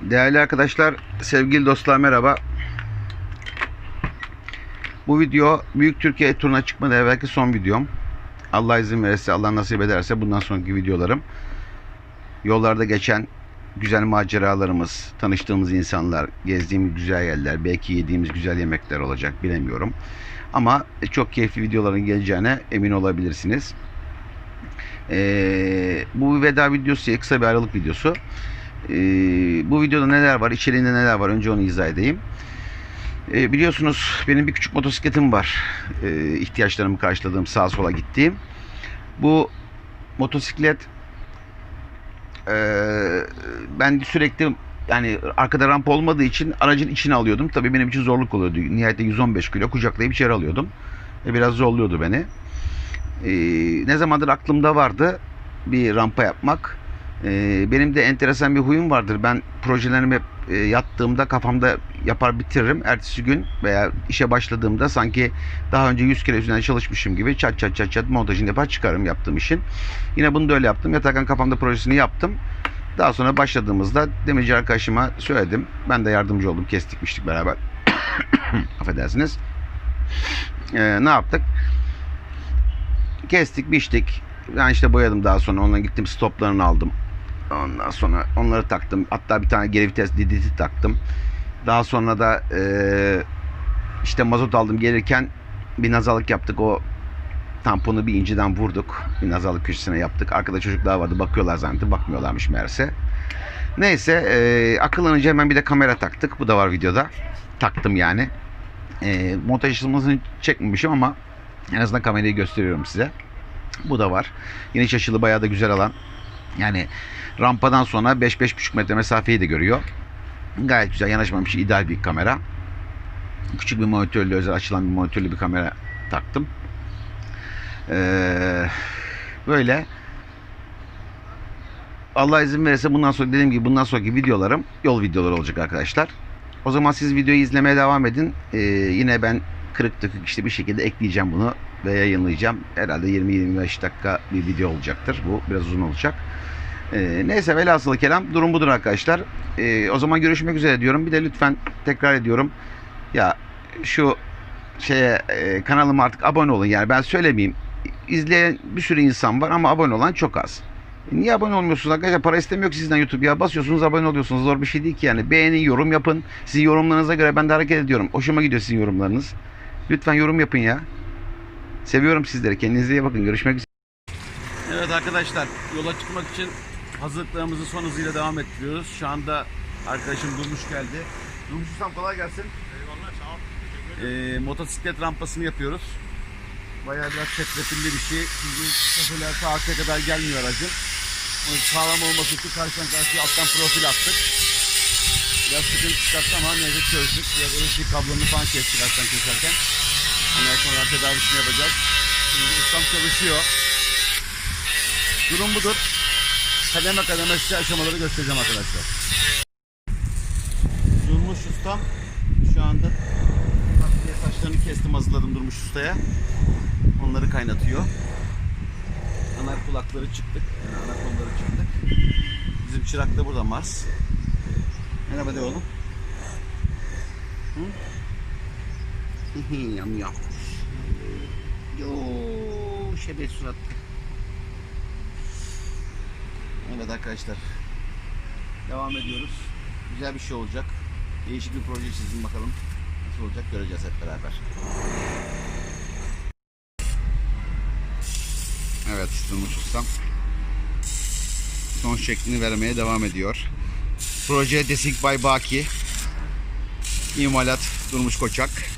Değerli arkadaşlar, sevgili dostlar merhaba. Bu video Büyük Türkiye turuna çıkmadan evvelki son videom. Allah izin verirse, Allah nasip ederse bundan sonraki videolarım. Yollarda geçen güzel maceralarımız, tanıştığımız insanlar, gezdiğimiz güzel yerler, belki yediğimiz güzel yemekler olacak bilemiyorum. Ama çok keyifli videoların geleceğine emin olabilirsiniz. Ee, bu veda videosu, kısa bir ayrılık videosu. Ee, bu videoda neler var, içeriğinde neler var önce onu izah edeyim. Ee, biliyorsunuz benim bir küçük motosikletim var. Ee, ihtiyaçlarımı karşıladığım, sağa sola gittiğim. Bu motosiklet ee, ben sürekli yani arkada rampa olmadığı için aracın içine alıyordum. Tabii benim için zorluk oluyordu. Nihayetinde 115 kilo kucaklayıp içeri alıyordum. E, biraz zorluyordu beni. Ee, ne zamandır aklımda vardı bir rampa yapmak. Ee, benim de enteresan bir huyum vardır. Ben projelerimi hep e, yattığımda kafamda yapar bitiririm. Ertesi gün veya işe başladığımda sanki daha önce 100 kere üzerine çalışmışım gibi çat çat çat çat montajını yapar çıkarım yaptığım işin. Yine bunu da öyle yaptım. Yatarken kafamda projesini yaptım. Daha sonra başladığımızda demirci arkadaşıma söyledim. Ben de yardımcı oldum. Kestik biçtik beraber. Affedersiniz. Ee, ne yaptık? Kestik, biçtik. Ben işte boyadım daha sonra. Ondan gittim stoplarını aldım. Ondan sonra onları taktım. Hatta bir tane geri vites diditi taktım. Daha sonra da eee, işte mazot aldım gelirken bir nazalık yaptık. O tamponu bir inciden vurduk. Bir nazalık köşesine yaptık. Arkada çocuklar vardı. Bakıyorlar zannettim. Bakmıyorlarmış meğerse. Neyse eee akıllanınca hemen bir de kamera taktık. Bu da var videoda. Taktım yani. Eee montaj aşamasını çekmemişim ama en azından kamerayı gösteriyorum size. Bu da var. Yine açılı bayağı da güzel alan. Yani rampadan sonra 5-5,5 metre mesafeyi de görüyor. Gayet güzel yanaşmamış ideal bir kamera. Küçük bir monitörlü özel açılan bir monitörlü bir kamera taktım. Ee, böyle Allah izin verirse bundan sonra dediğim gibi bundan sonraki videolarım yol videoları olacak arkadaşlar. O zaman siz videoyu izlemeye devam edin. Ee, yine ben kırık dökük işte bir şekilde ekleyeceğim bunu ve yayınlayacağım. Herhalde 20-25 dakika bir video olacaktır. Bu biraz uzun olacak. Ee, neyse velhasılı kelam durum budur arkadaşlar. Ee, o zaman görüşmek üzere diyorum. Bir de lütfen tekrar ediyorum. Ya şu şeye e, kanalıma artık abone olun. Yani ben söylemeyeyim. İzleyen bir sürü insan var ama abone olan çok az. E, Niye abone olmuyorsunuz arkadaşlar? Para istemiyor ki sizden YouTube ya. Basıyorsunuz abone oluyorsunuz. Zor bir şey değil ki yani. Beğenin, yorum yapın. Sizin yorumlarınıza göre ben de hareket ediyorum. Hoşuma gidiyor sizin yorumlarınız. Lütfen yorum yapın ya. Seviyorum sizleri. Kendinize iyi bakın. Görüşmek üzere. Evet arkadaşlar yola çıkmak için hazırlıklarımızı son hızıyla devam ettiriyoruz. Şu anda arkadaşım Durmuş geldi. Durmuş Ustam kolay gelsin. Eyvallah sağ ol. Ee, motosiklet rampasını yapıyoruz. Bayağı biraz çetrefilli bir şey. Çünkü kafeler arkaya kadar gelmiyor aracın. Onun sağlam olması için karşıdan karşıya alttan profil attık. Biraz sıkıntı çıkarttı ama neyse çözdük. Biraz elektrik kablonu falan kestik alttan keserken. Ondan sonra tedavisini yapacağız. Şimdi ustam çalışıyor. Durum budur. Kademe kademe size aşamaları göstereceğim arkadaşlar. Durmuş ustam şu anda Takviye saçlarını kestim hazırladım Durmuş Usta'ya. Onları kaynatıyor. Anar kulakları çıktık. Yani ana kolları çıktık. Bizim çırak da burada Mars. Merhaba de oğlum. Hı? yam yam. Yo şebek surat. Evet arkadaşlar. Devam ediyoruz. Güzel bir şey olacak. Değişik bir proje çizdim bakalım. Nasıl olacak göreceğiz hep beraber. Evet Durmuş Ustam. Son şeklini vermeye devam ediyor. Proje Desik Bay Baki. İmalat Durmuş Koçak.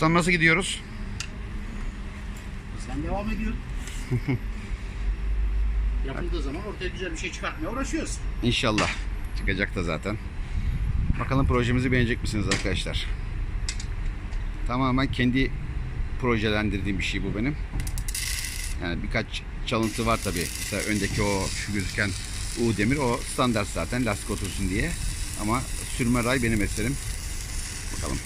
Ustam nasıl gidiyoruz? Sen devam ediyorsun. Yapıldığı zaman ortaya güzel bir şey çıkartmaya uğraşıyoruz. İnşallah. Çıkacak da zaten. Bakalım projemizi beğenecek misiniz arkadaşlar? Tamamen kendi projelendirdiğim bir şey bu benim. Yani birkaç çalıntı var tabi. Mesela öndeki o şu gözüken U demir o standart zaten lastik otursun diye. Ama sürme ray benim eserim. Bakalım.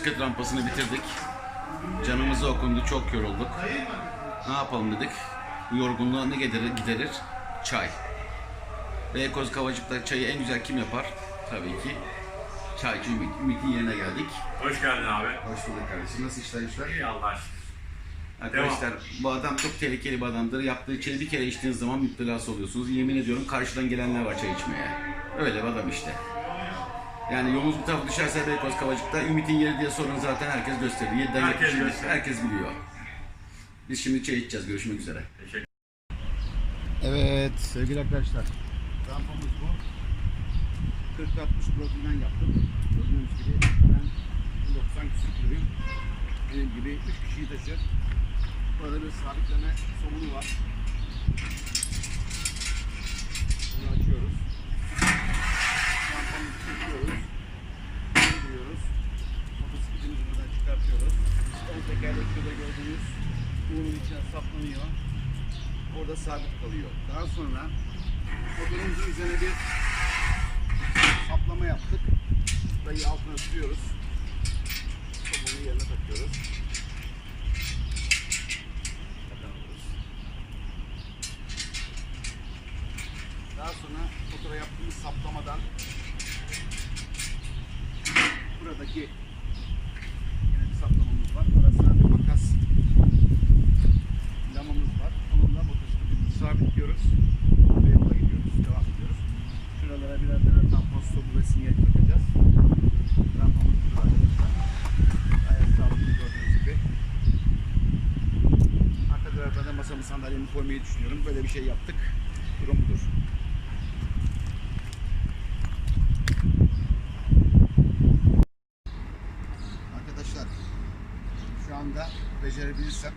Motosiklet rampasını bitirdik. Canımızı okundu, çok yorulduk. Ne yapalım dedik. Bu yorgunluğu ne giderir? giderir? Çay. Beykoz Kavacık'ta çayı en güzel kim yapar? Tabii ki çaycı Ümit. Ümit'in yerine geldik. Hoş geldin abi. Hoş bulduk kardeşim. Nasıl işler işler? İyi Allah. Arkadaşlar bu adam çok tehlikeli bir adamdır. Yaptığı çayı bir kere içtiğiniz zaman müptelası oluyorsunuz. Yemin ediyorum karşıdan gelenler var çay içmeye. Öyle bir adam işte. Yani yolunuz bu tarafa düşerse Beykoz Kavacık'ta Ümit'in yeri diye sorun zaten herkes gösteriyor. 7'den Herkes 70'e gösteriyor. herkes biliyor. Biz şimdi çay içeceğiz. Görüşmek üzere. Teşekkür Evet sevgili arkadaşlar. Rampamız bu. 40-60 profilden yaptım. Gördüğünüz gibi ben 90 küsur kiloyum. Benim gibi 3 kişiyi taşır. Burada bir sabitleme somunu var. Bunu açıyoruz. Rampamızı çekiyoruz. Tekerlek şurada gördüğünüz bunun içine saplanıyor orada sabit kalıyor. Daha sonra motorumuzun üzerine bir saplama yaptık. Burayı altına sürüyoruz. Somunun yerine. Takıyoruz. Daha sonra motora yaptığımız saplamadan buradaki yine bir saplamamız var. Arasına bir makas lamamız var. Onunla motosikletimizi sabitliyoruz. Ve yola gidiyoruz. Devam ediyoruz. Şuralara birer tane tampon stopu ve sinyal takacağız. Tamponumuz burada arkadaşlar. Gayet sağlıklı gördüğünüz gibi. Arka tarafına da masamı sandalyemi koymayı düşünüyorum. Böyle bir şey yaptık. Durum budur. Arkadaşlar şu anda becerebilirsem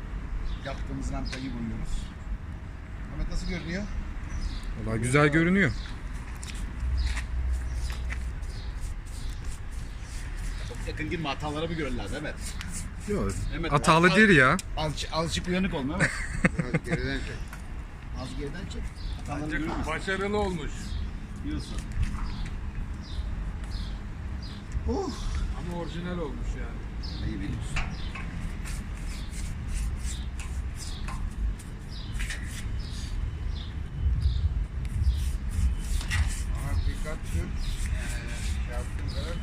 yaptığımız rampayı buluyoruz. Ahmet nasıl görünüyor? Valla güzel görünüyor. Çok yakın girme hataları mı görürler Mehmet? Yok. Mehmet, Hatalı değil ya. Azıcık, azıcık uyanık ol Mehmet. Geriden çek. Az geriden çek. Hataları görürüz. Başarılı olmuş. Diyorsun. Ama orijinal olmuş yani. İyi biliyorsun. Ama yaptığın zaman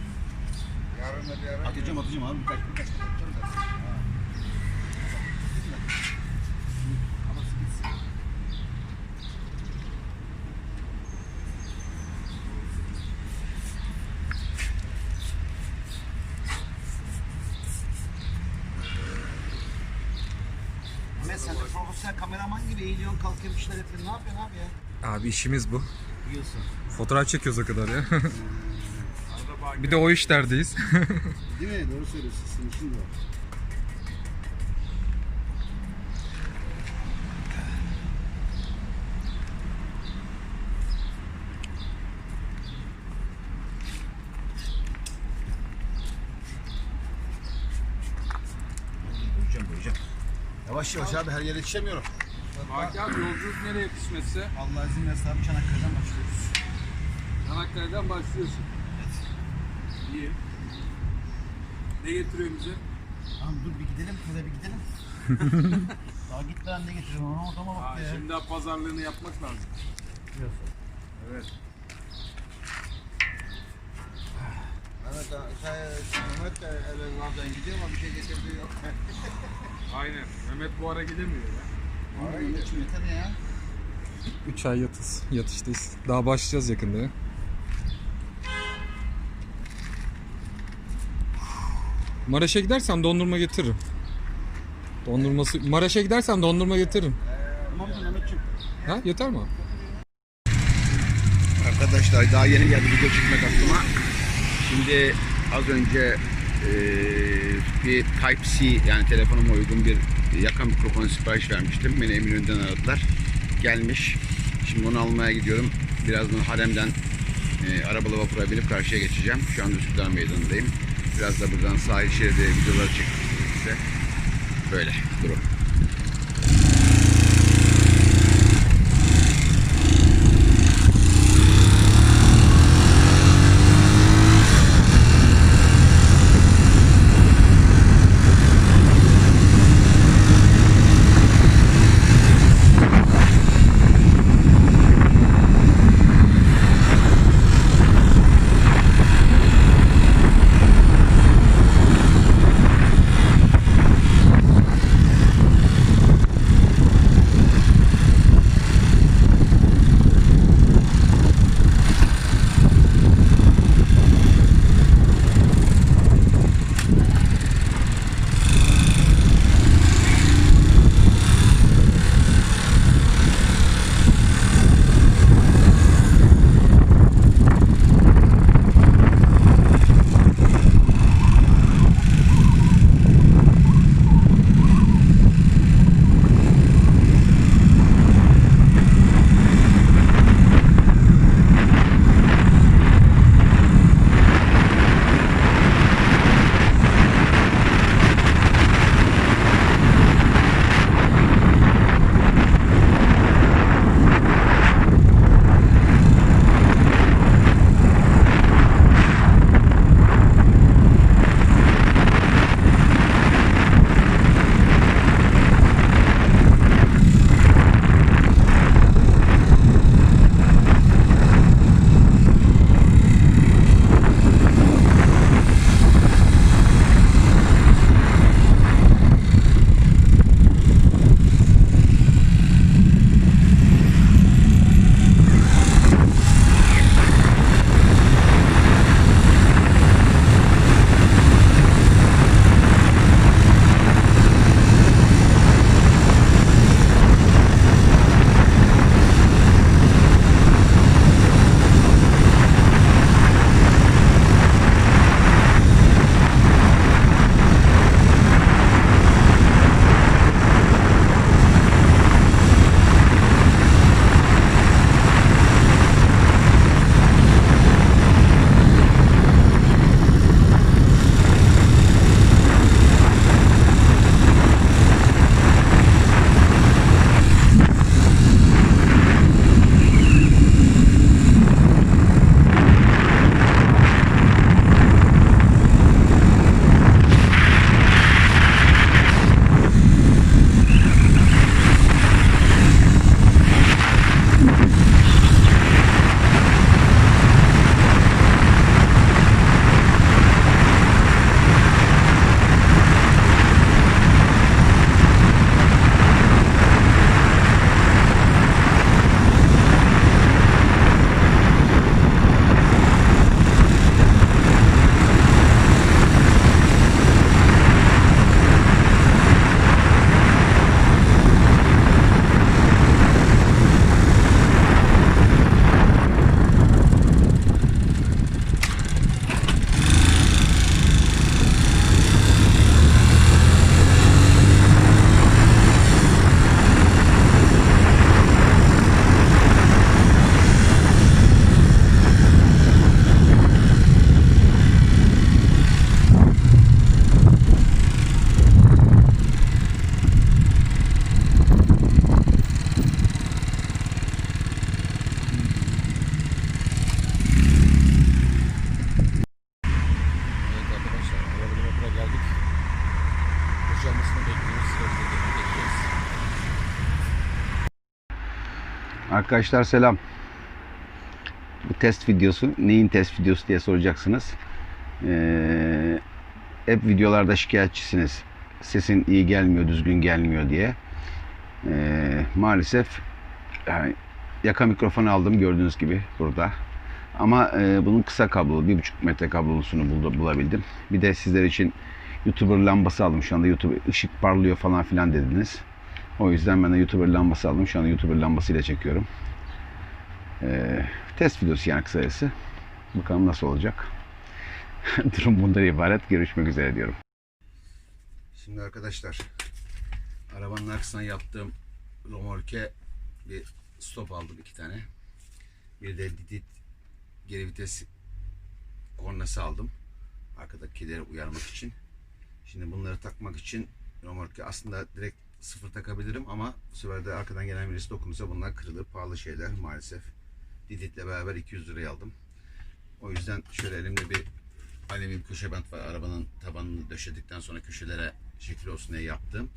yarın da bir ara Atacağım atacağım abi. Birkaç birkaç. kameraman gibi eğiliyorsun kalkıyorsun işler yapıyorsun. Ne yapıyorsun abi ya? Abi işimiz bu. Biliyorsun. Fotoğraf çekiyoruz o kadar ya. bir de o işlerdeyiz. Değil mi? Doğru söylüyorsun. Sizin işin de var. Yavaş yavaş abi her yere yetişemiyorum. Baki abi yolculuk nereye kısmetse Allah izin verirse abi Çanakkale'den başlıyoruz. Çanakkale'den başlıyorsun. İyi. Ne getiriyor bize? Tamam dur bir gidelim şöyle bir gidelim. Daha gitmeden ne getiriyorum ona ortama Aa, bak ya. şimdi daha pazarlığını yapmak lazım. Evet. Mehmet, şey, Mehmet de nereden gidiyor ama bir şey getirdiği yok. Aynen. Mehmet bu ara gidemiyor ya. Abi Mehmetciğim yeter ya. 3 ay yatız. Yatıştayız. Daha başlayacağız yakında ya. Maraş'a gidersem dondurma getiririm. Dondurması Maraş'a gidersem dondurma getiririm. Ha yeter mi? Arkadaşlar daha yeni geldi video çekmek aklıma. Şimdi az önce e, bir Type-C yani telefonuma uygun bir yaka mikrofonu sipariş vermiştim. Beni Eminönü'nden aradılar. Gelmiş. Şimdi onu almaya gidiyorum. Birazdan Harem'den e, arabalı vapura binip karşıya geçeceğim. Şu anda Üsküdar Meydanı'ndayım. Biraz da buradan sahil şeridi videoları çektim size. Böyle durum. Arkadaşlar selam. Bu test videosu neyin test videosu diye soracaksınız. Ee, hep videolarda şikayetçisiniz. Sesin iyi gelmiyor, düzgün gelmiyor diye. Ee, maalesef yani yaka mikrofon aldım gördüğünüz gibi burada. Ama e, bunun kısa kablolu, bir buçuk metre kablosunu buldu, bulabildim. Bir de sizler için YouTuber lambası aldım. Şu anda YouTube ışık parlıyor falan filan dediniz. O yüzden ben de YouTuber lambası aldım. Şu anda YouTuber lambasıyla çekiyorum. Ee, test videosu yani kısacası. Bakalım nasıl olacak. Durum bundan ibaret. Görüşmek üzere diyorum. Şimdi arkadaşlar arabanın arkasına yaptığım romorke bir stop aldım iki tane. Bir de didit geri vites kornası aldım. Arkadakileri uyarmak için. Şimdi bunları takmak için romorke aslında direkt sıfır takabilirim ama bu sefer de arkadan gelen birisi dokunursa bunlar kırılır. Pahalı şeyler maalesef. Didit'le beraber 200 liraya aldım. O yüzden şöyle elimde bir alüminyum köşe bant var. Arabanın tabanını döşedikten sonra köşelere şekil olsun diye yaptım.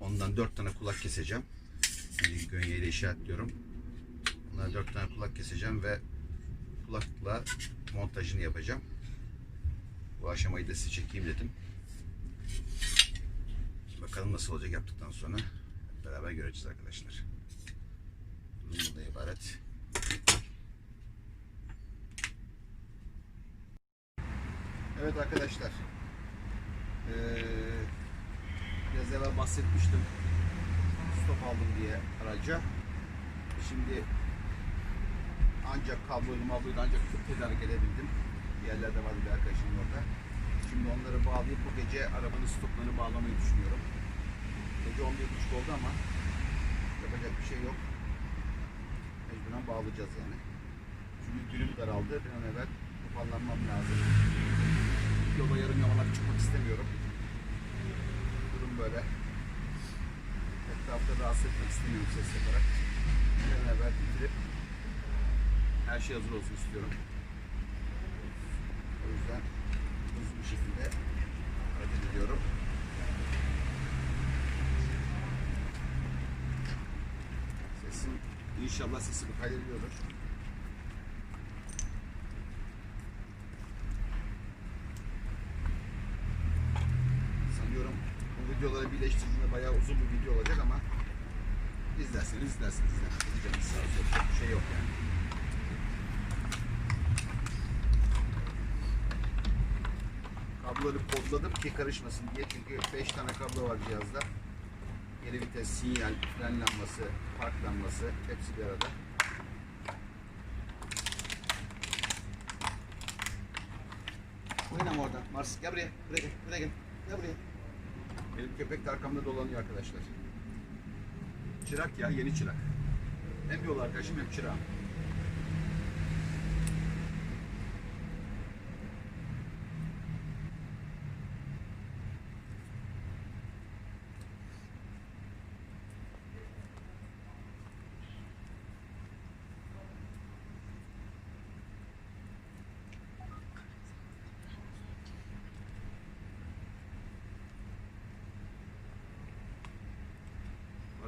Ondan 4 tane kulak keseceğim. Şimdi gönyeyle işaretliyorum. Bunlara 4 tane kulak keseceğim ve kulakla montajını yapacağım. Bu aşamayı da size çekeyim dedim. Bakalım nasıl olacak yaptıktan sonra beraber göreceğiz arkadaşlar. Durum ibaret. Evet arkadaşlar. Ee, biraz evvel bahsetmiştim. Stop aldım diye araca. Şimdi ancak kabloyla mabloyla ancak tedarik edebildim. Yerlerde vardı bir arkadaşım orada. Şimdi onları bağlayıp bu gece arabanın stoplarını bağlamayı düşünüyorum. Gece 11.30 oldu ama yapacak bir şey yok. Mecburen bağlayacağız yani. Çünkü günüm daraldı. Bir an evvel toparlanmam lazım. Yola yarım yamalak çıkmak istemiyorum. Durum böyle. Etrafta rahatsız etmek istemiyorum ses yaparak. Bir an evvel bitirip her şey hazır olsun istiyorum. O yüzden hızlı bir şekilde hareket ediyorum. İnşallah sesim kaydediyordur. Sanıyorum bu videoları birleştirdiğinde bayağı uzun bir video olacak ama izlerseniz izlersiniz. İzlemezseniz sağ olsun. Bir şey yok yani. kabloları kodladım ki karışmasın diye çünkü 5 tane kablo var cihazda. Geri vites, sinyal, fren lambası, park lambası hepsi bir arada. Oynama oradan. Mars gel buraya. Buraya gel. Buraya gel. Gel buraya. Benim köpek de arkamda dolanıyor arkadaşlar. Çırak ya yeni çırak. Hem yol arkadaşım hem çırağım.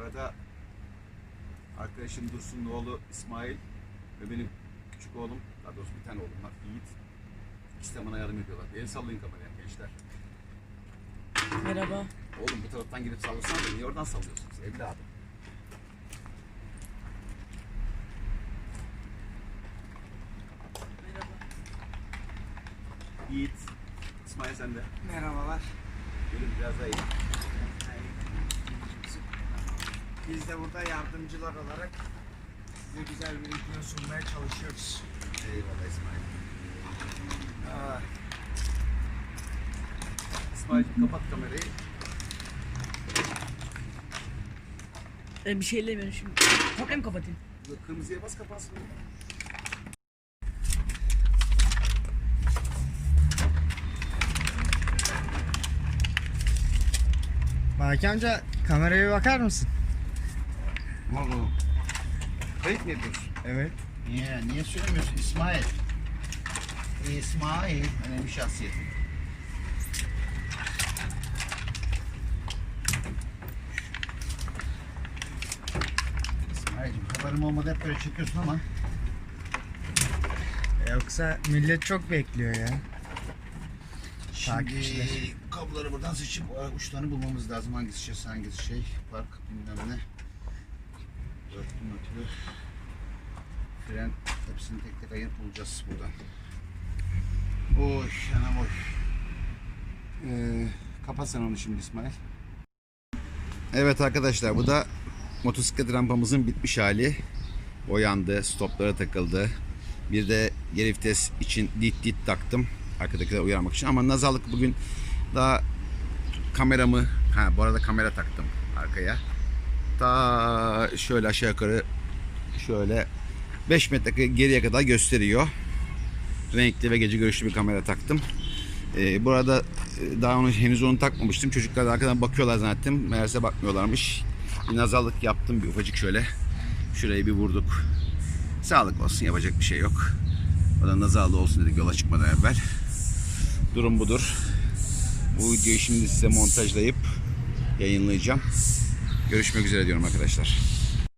Arada arkadaşım Dursun'un oğlu İsmail ve benim küçük oğlum, daha doğrusu bir tane oğlum var, Yiğit. İkisi de bana yardım ediyorlar. El sallayın kameraya gençler. Merhaba. Oğlum bu taraftan girip sallasan da niye oradan sallıyorsunuz evladım? Merhaba. Yiğit, İsmail sen de. Merhabalar. Gelin biraz daha iyi. Biz de burada yardımcılar olarak size güzel bir video sunmaya çalışıyoruz. Eyvallah İsmail. Aa, İsmail'cim kapat kamerayı. E, bir şey demiyorum şimdi. Mi kapatayım? Kırmızıya bas kapansın. Baki amca kameraya bakar mısın? Oğlum. Kayıt mı yapıyorsun? Evet. Niye? Niye söylemiyorsun İsmail? E, İsmail hani önemli şahsiyet. İsmail'cim haberim olmadı hep böyle çekiyorsun ama. E, yoksa millet çok bekliyor ya. Takipçiler. Şimdi kabloları buradan seçip e, uçlarını bulmamız lazım. Hangisi şey, hangisi şey, park bilmem ne. Mötülü. Fren hepsini tek tek ayırıp bulacağız buradan. Oy anam oy. Ee, kapat onu şimdi İsmail. Evet arkadaşlar bu da motosiklet rampamızın bitmiş hali. Boyandı, stoplara takıldı. Bir de geri vites için dit dit taktım. Arkadakileri uyarmak için ama nazarlık bugün daha kameramı ha bu arada kamera taktım arkaya. Ta şöyle aşağı yukarı şöyle 5 metre geriye kadar gösteriyor. Renkli ve gece görüşlü bir kamera taktım. Ee, burada e, daha onu henüz onu takmamıştım. Çocuklar da arkadan bakıyorlar zannettim. Meğerse bakmıyorlarmış. Bir nazarlık yaptım bir ufacık şöyle. Şurayı bir vurduk. Sağlık olsun yapacak bir şey yok. O da nazarlı olsun dedik yola çıkmadan evvel. Durum budur. Bu videoyu şimdi size montajlayıp yayınlayacağım. Görüşmek üzere diyorum arkadaşlar.